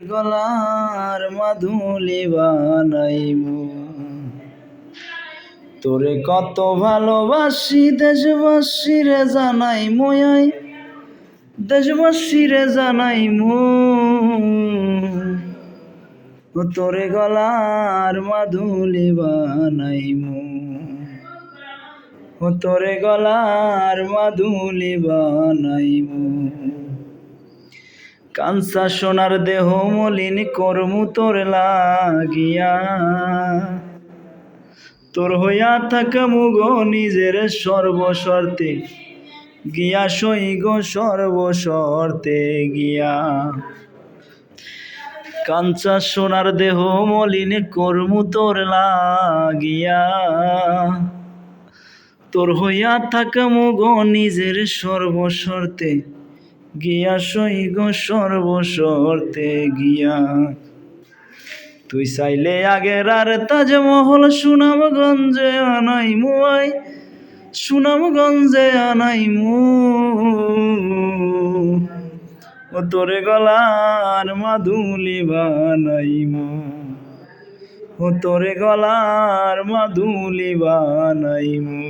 গলার মাধুলি বানাইমু তোরে কত ভালোবাসি দেশবাসী রে জানাই ময়াই দেশবাসী রে জানাই মু তোরে গলার মাধুলি বানাইমু। ও তোরে গলার মাধুলি বানাইমু। কাঞ্চা সোনার দেহ মলিন কর্মু তোর লাগিয়া। তোর হইয়া থাকামু গো নিজের সর্বশর্তে, গিয়া সই গো সর্বশর্তে গিয়া। কাঞ্চা সোনার দেহ মলিন কর্মু তোর লাগিয়া। তোর হইয়া থাকামু গো নিজের সর্বশর্তে গিয়া সই গো সর্বশর্তে গিয়া। তুই চাইলে আগের আর তাজমহল সুনামগঞ্জে আনাই মুয়াই, সুনামগঞ্জে আনাই মু। ও তোরে গলার মাধুলি বানাইমু ও তোরে গলার মাধুলি বানাইমু